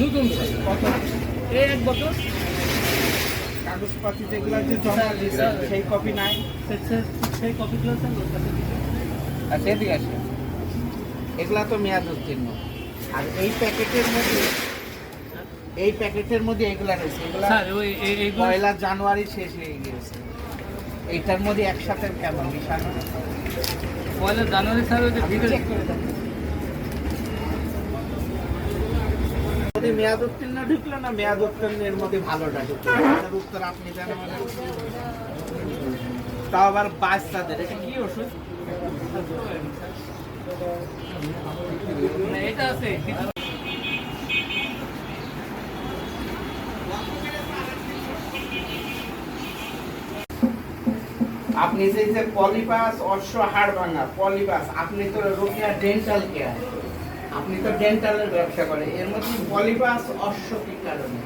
নতুন এই এক বছর কাগজপাতি যেগুলো যে জমা দিয়েছে সেই কপি নাই। সেই কপিগুলো আচ্ছা এদিকে আসে। এগুলা তো মেয়াদ উত্তীর্ণ। আর এই প্যাকেটের মধ্যে এই প্যাকেটের মধ্যে এগুলা রয়েছে। এগুলা পয়লা জানুয়ারি শেষ হয়ে গিয়েছে। এইটার মধ্যে একসাথে কেমন? মিশানো? পয়লা জানুয়ারি স্যার ভিতরে যদি মেয়াদ উত্তীর্ণ ঢুকলো না মেয়াদ উত্তীর্ণের মধ্যে ভালোটা ঢুকলো। উত্তর আপনি মানে? তাও আবার বাচ্চাদের এটা কি ওষুধ? মানে এটা আছে আপনি যে যে পলিপাস অশ্ব হাড় ভাঙা পলিপাস আপনি তো রোগিয়া ডেন্টাল কেয়ার আপনি তো ডেন্টালের ব্যবসা করেন, এর মধ্যে পলিপাস অশ্ব কি কারণে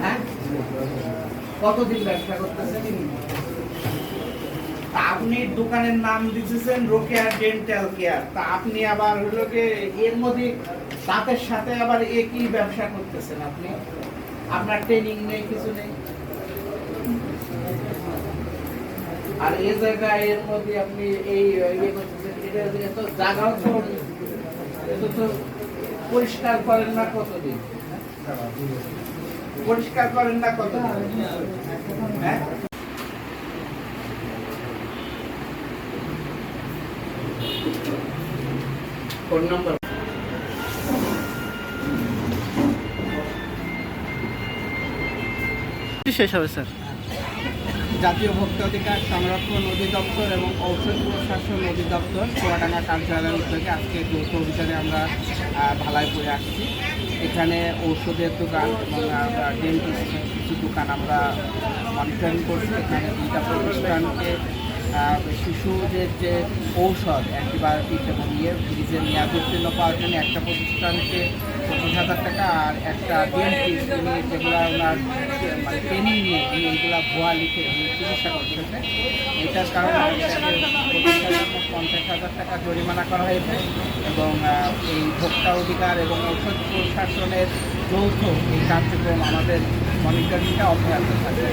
হ্যাঁ? কতদিন ব্যবসা করতেছেন? আপনি দোকানের নাম দিতেছেন রোকেয়ার ডেন্টাল কেয়ার। তা আপনি আবার হলো এর মধ্যে দাঁতের সাথে আবার একই ব্যবসা করতেছেন আপনি? আপনার ট্রেনিং নেই, কিছু নেই? আর এই জায়গায় এর মধ্যে আপনি এই ইয়ে করতেছেন, এটা তো জায়গাও তো পরিষ্কার করেন না কতদিন? পরিষ্কার করেন না কতদিন? হ্যাঁ? Phone number. শেষ হবে স্যার? জাতীয় ভোক্তা অধিকার সংরক্ষণ অধিদপ্তর এবং ঔষধ প্রশাসন অধিদপ্তর চুয়াডাঙ্গা কার্যালয়ের উদ্যোগে আজকে যৌথ অভিযানে আমরা ভালাইপুরে আসছি। এখানে ঔষধের দোকান এবং ডেন্টিস্ট কিছু দোকান আমরা মনিটরিং করছি। এখানে দুইটা প্রতিষ্ঠানকে শিশুদের যে ঔষধ অ্যান্টিবায়োটিক এবং ইয়ে ফ্রিজে মেয়াদ উত্তীর্ণ পাওয়ার জন্য একটা প্রতিষ্ঠানকে হাজার টাকা আর একটা উনি যেগুলো ওনার মানে ট্রেনিং নিয়ে ভুয়া লিখে উনি চিকিৎসা করতেছে এটার কারণে পঞ্চাশ হাজার টাকা জরিমানা করা হয়েছে এবং এই ভোক্তা অধিকার এবং ঔষধ প্রশাসনের যৌথ এই কার্যক্রম আমাদের মনিটরিংটা অব্যাহত থাকবে।